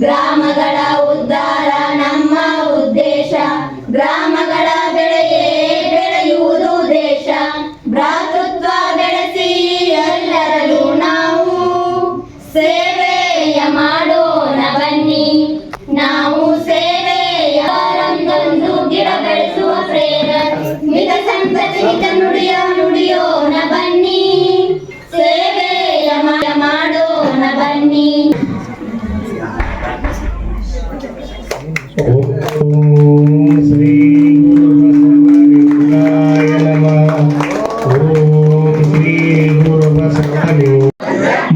ಗ್ರಾಮಗಳ ಉದ್ಧಾರ ನಮ್ಮ ಉದ್ದೇಶ. ಗ್ರಾಮಗಳ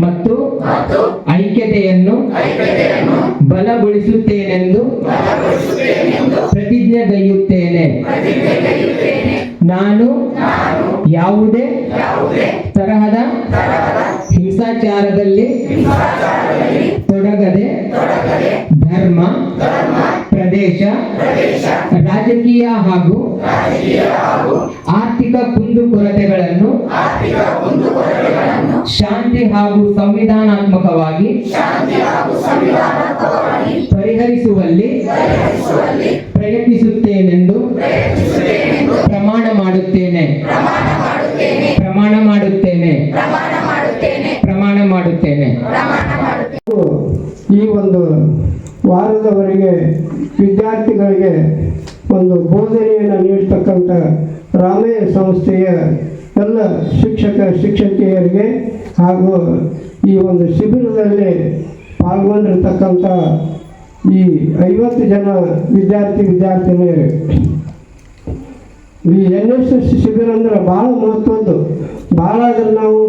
ಮತ್ತು ಐಕ್ಯತೆಯನ್ನು ಬಲಗೊಳಿಸುತ್ತೇನೆಂದು ಪ್ರತಿಜ್ಞೆ ಪ್ರತಿಜ್ಞೆಗೈಯುತ್ತೇನೆ ನಾನು ಯಾವುದೇ ತರಹದ ಹಿಂಸಾಚಾರದಲ್ಲಿ ರಾಜಕೀಯ ಹಾಗೂ ಆರ್ಥಿಕ ಕುಂದುಕೊರತೆಗಳನ್ನು ಶಾಂತಿ ಹಾಗೂ ಸಂವಿಧಾನಾತ್ಮಕವಾಗಿ ಪರಿಹರಿಸುವಲ್ಲಿ ಪ್ರಯತ್ನಿಸುತ್ತೇನೆಂದು ಪ್ರಮಾಣ ಮಾಡುತ್ತೇನೆ. ವಿದ್ಯಾರ್ಥಿಗಳಿಗೆ ಒಂದು ಬೋಧನೆಯನ್ನು ನೀಡ್ತಕ್ಕಂಥ ರಾಮೇ ಸಂಸ್ಥೆಯ ಎಲ್ಲ ಶಿಕ್ಷಕ, ಶಿಕ್ಷಕಿಯರಿಗೆ ಹಾಗೂ ಈ ಒಂದು ಶಿಬಿರದಲ್ಲಿ ಪಾಲ್ಗೊಂಡಿರ್ತಕ್ಕಂಥ ಈ ಐವತ್ತು ಜನ ವಿದ್ಯಾರ್ಥಿ, ವಿದ್ಯಾರ್ಥಿನಿಯರು. ಈ ಎನ್ ಎಸ್ ಎಸ್ ಶಿಬಿರ ಅಂದ್ರೆ ಭಾಳ ಮಹತ್ವದ್ದು. ಭಾಳ ಆದ್ರೆ ನಾವು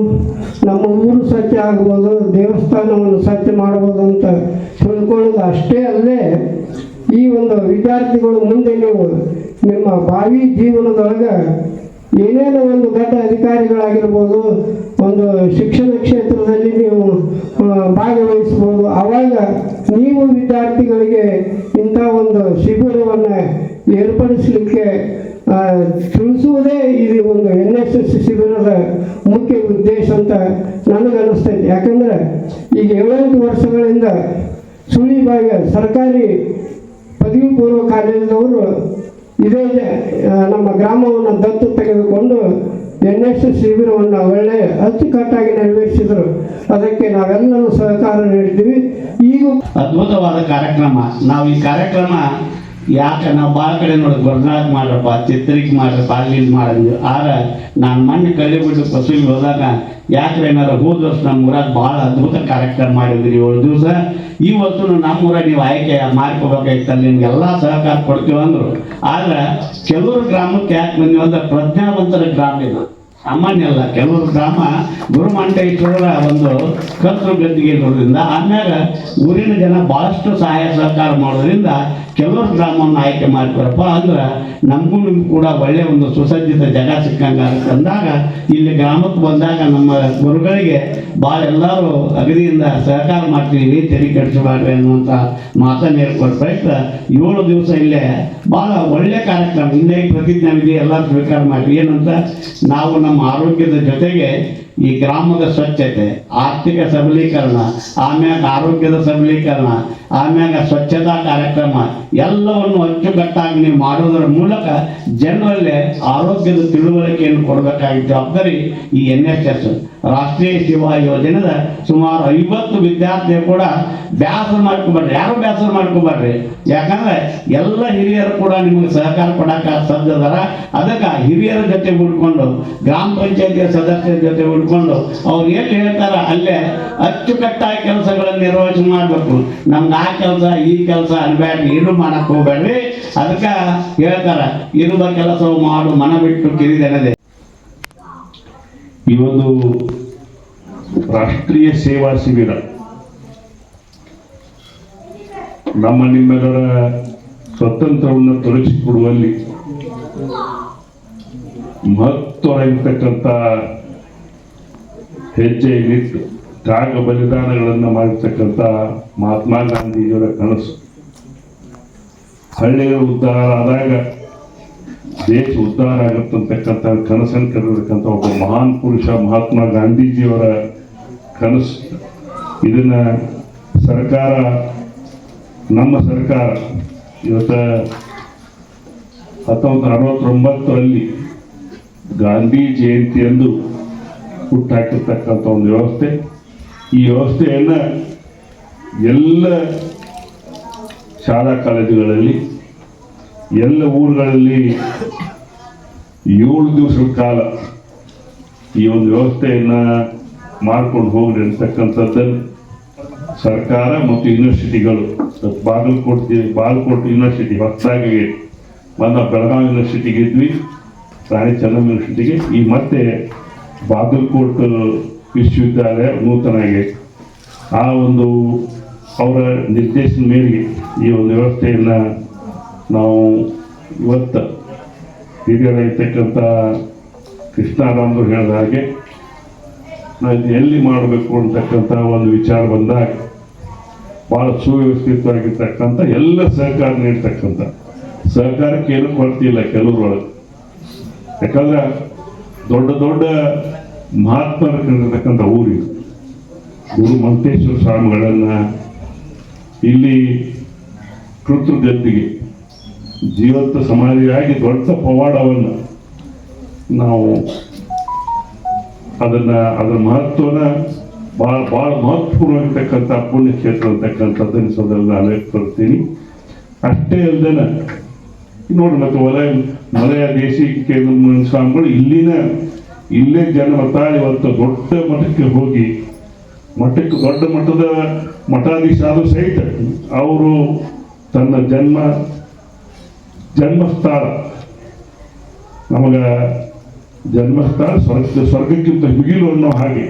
ನಮ್ಮ ಊರು ಸ್ವಚ್ಛ ಆಗ್ಬೋದು, ದೇವಸ್ಥಾನವನ್ನು ಸ್ವಚ್ಛ ಮಾಡ್ಬೋದು ಅಂತ ತಿಳ್ಕೊಳ್ಳೋದು ಅಷ್ಟೇ ಅಲ್ಲದೆ ಈ ಒಂದು ವಿದ್ಯಾರ್ಥಿಗಳು ಮುಂದೆ ನೀವು ನಿಮ್ಮ ಭಾವಿ ಜೀವನದೊಳಗೆ ಏನೇನು ಒಂದು ದೊಡ್ಡ ಅಧಿಕಾರಿಗಳಾಗಿರ್ಬೋದು, ಒಂದು ಶಿಕ್ಷಣ ಕ್ಷೇತ್ರದಲ್ಲಿ ನೀವು ಭಾಗವಹಿಸ್ಬೋದು ಆವಾಗ ನೀವು ವಿದ್ಯಾರ್ಥಿಗಳಿಗೆ ಇಂಥ ಒಂದು ಶಿಬಿರವನ್ನು ಏರ್ಪಡಿಸಲಿಕ್ಕೆ ತಿಳಿಸುವುದೇ ಇದು ಒಂದು ಎನ್ ಎಸ್ ಎಸ್ ಶಿಬಿರದ ಮುಖ್ಯ ಉದ್ದೇಶ ಅಂತ ನನಗನ್ನಿಸ್ತೈತೆ. ಯಾಕಂದರೆ ಈಗ ಏಳೆಂಟು ವರ್ಷಗಳಿಂದ ಸುಳಿಬಾಗ ಸರ್ಕಾರಿ ಪದವಿ ಪೂರ್ವ ಕಾಲೇಜದವರು ಇದೇ ನಮ್ಮ ಗ್ರಾಮವನ್ನು ದತ್ತು ತೆಗೆದುಕೊಂಡು ಎನ್ ಎಸ್ ಶಿಬಿರವನ್ನು ಒಳ್ಳೆ ಅಚ್ಚುಕಟ್ಟಾಗಿ ನೆರವೇರಿಸಿದರು. ಅದಕ್ಕೆ ನಾವೆಲ್ಲರೂ ಸಹಕಾರ ನೀಡಿದ್ದೀವಿ. ಈಗ ಅದ್ಭುತವಾದ ಕಾರ್ಯಕ್ರಮ. ನಾವು ಈ ಕಾರ್ಯಕ್ರಮ ಯಾಕೆ ನಾವು ಭಾಳ ಕಡೆ ನೋಡಿ ಗುರುನಾಥ್ ಮಾಡ್ರಪ್ಪ ಚಿತ್ರಿಕೆ ಮಾಡ್ರಪ್ಪ ಅಲ್ಲಿ ಮಾಡಿದ್ವಿ ಆದ್ರೆ ನಾನು ಮಣ್ಣು ಕಲಿಬಿಟ್ಟು ಫಸಲಿಗೆ ಹೋದಾಗ ಯಾಕೆ ಏನಾರ ಹೋದ ವರ್ಷ ನಮ್ಮ ಊರಾಗ ಭಾಳ ಅದ್ಭುತ ಕಾರ್ಯಕ್ರಮ ಮಾಡಿದ್ರಿ ಏಳು ದಿವಸ. ಇವತ್ತು ನಮ್ಮೂರ ನೀವು ಆಯ್ಕೆ ಮಾಡ್ಕೋಬೇಕಾಯ್ತಲ್ಲ ನಿಮ್ಗೆಲ್ಲ ಸಹಕಾರ ಕೊಡ್ತೀವಿ ಅಂದರು. ಆದ್ರೆ ಕೆಲವರು ಗ್ರಾಮಕ್ಕೆ ಯಾಕೆ ಬಂದೀವಿ ಅಂದ್ರೆ ಪ್ರಜ್ಞಾವಂತರ ಗ್ರಾಮ ಇದು. ಸಾಮಾನ್ಯ ಅಲ್ಲ, ಕೆಲವರು ಗ್ರಾಮ ಗುರುಮಂಟೇಶ್ವರರ ಒಂದು ಕರ್ತೃ ಗದ್ದಿಗೆ ಇರೋದ್ರಿಂದ ಆಮ್ಯಾಗ ಊರಿನ ಜನ ಭಾಳಷ್ಟು ಸಹಾಯ ಸಹಕಾರ ಮಾಡೋದ್ರಿಂದ ಕೆಲವರು ಗ್ರಾಮವನ್ನು ಆಯ್ಕೆ ಮಾಡ್ತಾರಪ್ಪ ಅಂದ್ರೆ ನಮಗೂ ಕೂಡ ಒಳ್ಳೆ ಒಂದು ಸುಸಜ್ಜಿತ ಜಾಗ ಸಿಕ್ಕಂಗ ಅಂದಾಗ, ಇಲ್ಲಿ ಗ್ರಾಮಕ್ಕೆ ಬಂದಾಗ ನಮ್ಮ ಗುರುಗಳಿಗೆ ಭಾಳ ಎಲ್ಲರೂ ಅಗದಿಯಿಂದ ಸಹಕಾರ ಮಾಡ್ತೀವಿ ತೆರಿಗೆ ಕೆಡಿಸಬಾರ್ದು ಅನ್ನುವಂಥ ಮಾತನ್ನು ಹೇಳ್ಕೊಡ್ ಪ್ರಯತ್ನ ಏಳು ದಿವಸ ಇಲ್ಲೇ ಭಾಳ ಒಳ್ಳೆ ಕಾರ್ಯಕ್ರಮ ಹಿಂದೆ ಪ್ರತಿಜ್ಞಾವಿಧಿ ಎಲ್ಲ ಸ್ವೀಕಾರ ಮಾಡಿ ಏನಂತ, ನಾವು ನಮ್ಮ ಆರೋಗ್ಯದ ಜೊತೆಗೆ ಈ ಗ್ರಾಮದ ಸ್ವಚ್ಛತೆ, ಆರ್ಥಿಕ ಸಬಲೀಕರಣ, ಆಮ್ಯಾಗ ಆರೋಗ್ಯದ ಸಬಲೀಕರಣ, ಆಮ್ಯಾಗ ಸ್ವಚ್ಛತಾ ಕಾರ್ಯಕ್ರಮ, ಎಲ್ಲವನ್ನು ಅಚ್ಚುಕಟ್ಟಾಗಿ ನೀವು ಮಾಡೋದರ ಮೂಲಕ ಜನರಲ್ಲಿ ಆರೋಗ್ಯದ ತಿಳುವಳಿಕೆಯನ್ನು ಕೊಡಬೇಕಾಗಿದ್ದ ಜವಾಬ್ದಾರಿ ಈ ಎನ್ ಎಸ್ ಎಸ್ ರಾಷ್ಟ್ರೀಯ ಸೇವಾ ಯೋಜನೆದ ಸುಮಾರು ಐವತ್ತು ವಿದ್ಯಾರ್ಥಿ ಕೂಡ ಬ್ಯಾಸರ ಮಾಡ್ಕೊಬಾರ್ರಿ ಯಾರು ಬ್ಯಾಸರ ಮಾಡ್ಕೊಬಾರ್ರಿ ಯಾಕಂದ್ರೆ ಎಲ್ಲ ಹಿರಿಯರು ಕೂಡ ನಿಮಗೆ ಸಹಕಾರ ಕೊಡಕ್ಕೆ ಸಜ್ಜದಾರ ಅದಕ್ಕೆ ಹಿರಿಯರ ಜೊತೆ ಉಳ್ಕೊಂಡು ಗ್ರಾಮ ಪಂಚಾಯತಿಯ ಸದಸ್ಯರ ಜೊತೆ ಉಳ್ಕೊಂಡು ಅವ್ರು ಎಲ್ಲಿ ಹೇಳ್ತಾರ ಅಲ್ಲೇ ಅಚ್ಚುಕಟ್ಟಾಗಿ ಕೆಲಸಗಳನ್ನು ನಿರ್ವಹಣೆ ಮಾಡಬೇಕು. ನಮ್ಗೆ ಆ ಕೆಲಸ, ಈ ಕೆಲಸ ಅನ್ಬೇಡ್ರಿ ಏನು ಮಾಡಕ್ ಹೋಗ್ಬೇಡ್ರಿ ಅದಕ್ಕೆ ಹೇಳ್ತಾರ, ಇರುವ ಕೆಲಸ ಮಾಡು, ಮನ ಬಿಟ್ಟು ಕಿರಿದೆನದೆ. ಈ ಒಂದು ರಾಷ್ಟ್ರೀಯ ಸೇವಾ ಶಿಬಿರ. ನಮ್ಮ ನಿಮ್ಮೆಲ್ಲರ ಸ್ವತಂತ್ರವನ್ನು ತೊಡಗಿಸಿಕೊಡುವಲ್ಲಿ ಮಹತ್ವವಾಗಿರ್ತಕ್ಕಂಥ ಹೆಜ್ಜೆ ನಿಟ್ಟು ತ್ಯಾಗ ಬಲಿದಾನಗಳನ್ನು ಮಾಡಿರ್ತಕ್ಕಂಥ ಮಹಾತ್ಮ ಗಾಂಧೀಜಿಯವರ ಕನಸು. ಹಳ್ಳಿಗಳು ಉದ್ಧಾರ ಆದಾಗ, ದೇಶ ಉದ್ಧಾರ ಆಗುತ್ತಂತಕ್ಕಂಥ ಕನಸನ್ನು ಕರೆದಿರ್ತಕ್ಕಂಥ ಒಬ್ಬ ಮಹಾನ್ ಪುರುಷ ಮಹಾತ್ಮ ಗಾಂಧೀಜಿಯವರ ಕನಸು. ಇದನ್ನ ಸರ್ಕಾರ, ನಮ್ಮ ಸರ್ಕಾರ ಇವತ್ತು ಹತ್ತೊಂಬತ್ತು ಅರವತ್ತೊಂಬತ್ತರಲ್ಲಿ ಗಾಂಧಿ ಜಯಂತಿಯಂದು ಹುಟ್ಟಾಕಿರ್ತಕ್ಕಂಥ ಒಂದು ವ್ಯವಸ್ಥೆ. ಈ ವ್ಯವಸ್ಥೆಯನ್ನು ಎಲ್ಲ ಶಾಲಾ ಕಾಲೇಜುಗಳಲ್ಲಿ, ಎಲ್ಲ ಊರುಗಳಲ್ಲಿ ಏಳು ದಿವಸದ ಕಾಲ ಈ ಒಂದು ವ್ಯವಸ್ಥೆಯನ್ನು ಮಾಡ್ಕೊಂಡು ಹೋಗ್ರಿ ಅಂತಕ್ಕಂಥದ್ದನ್ನು ಸರ್ಕಾರ ಮತ್ತು ಯೂನಿವರ್ಸಿಟಿಗಳು ಬಾಗಲಕೋಟೆ ಬಾಗಲಕೋಟೆ ಯೂನಿವರ್ಸಿಟಿ ಹೊಸದಾಗಿ ಬಂದ ಬೆಳಗಾವಿ ಯೂನಿವರ್ಸಿಟಿಗೆ ಇದ್ವಿ. ರಾಣಿ ಚೆನ್ನಮ್ಮ ಯೂನಿವರ್ಸಿಟಿಗೆ. ಈ ಮತ್ತೆ ಬಾಗಲಕೋಟೆ ವಿಶ್ವವಿದ್ಯಾಲಯ ನೂತನಾಗಿ ಆ ಒಂದು ಅವರ ನಿರ್ದೇಶನ ಮೇಲೆ ಈ ಒಂದು ವ್ಯವಸ್ಥೆಯನ್ನು ನಾವು ಇವತ್ತು ಹಿರಿಯರಾಗಿರ್ತಕ್ಕಂಥ ಕೃಷ್ಣಾರಾಮರು ಹೇಳಿದ ಹಾಗೆ ನಾವು ಎಲ್ಲಿ ಮಾಡಬೇಕು ಅಂತಕ್ಕಂಥ ಒಂದು ವಿಚಾರ ಬಂದಾಗ ಭಾಳ ಸುವ್ಯವಸ್ಥಿತವಾಗಿರ್ತಕ್ಕಂಥ ಎಲ್ಲ ಸಹಕಾರ ನೀಡ್ತಕ್ಕಂಥ. ಸಹಕಾರಕ್ಕೆ ಏನು ಕೊರತೆ ಇಲ್ಲ ಕೆಲವರೊಳಗೆ. ಯಾಕಂದ್ರೆ ದೊಡ್ಡ ದೊಡ್ಡ ಮಹಾತ್ಮರು ಕಂಡಿರ್ತಕ್ಕಂಥ ಊರಿದು ಗುರು ಮಂತೇಶ್ವರ ಸ್ವಾಮಿಗಳನ್ನ ಇಲ್ಲಿ ಕೃತೃಗದ್ದಿಗೆ ಜೀವಂತ ಸಮಾಧಿಯಾಗಿ ದೊಡ್ಡ ಪವಾಡವನ್ನು ನಾವು ಅದನ್ನ, ಅದರ ಮಹತ್ವನ ಭಾಳ ಭಾಳ ಮಹತ್ವಪೂರ್ಣವಾಗಿರ್ತಕ್ಕಂಥ ಪುಣ್ಯಕ್ಷೇತ್ರ ಅಂತಕ್ಕಂಥದ್ದನ್ನು ಸದರಲ್ಲಿ ನಾನು ಕೊಡ್ತೀನಿ ಅಷ್ಟೇ ಅಲ್ದೇನ ನೋಡಿ, ಮತ್ತೆ ವಲಯ ವಲಯ ದೇಶಕ್ಕೆ ಸ್ವಾಮಿಗಳು ಇಲ್ಲಿನ, ಇಲ್ಲೇ ಜನ್ಮ ತಾಳಿ ಇವತ್ತು ದೊಡ್ಡ ಮಠಕ್ಕೆ ಹೋಗಿ ಮಠಕ್ಕೆ ದೊಡ್ಡ ಮಠದ ಮಠಾಧೀಶ ಸಹಿತ ಅವರು ತನ್ನ ಜನ್ಮ, ಜನ್ಮಸ್ಥಳ, ನಮಗ ಜನ್ಮಸ್ಥಳ ಸ್ವರ್ಗ, ಸ್ವರ್ಗಕ್ಕಿಂತ ಮಿಗಿಲು ಅನ್ನೋ ಹಾಗೆ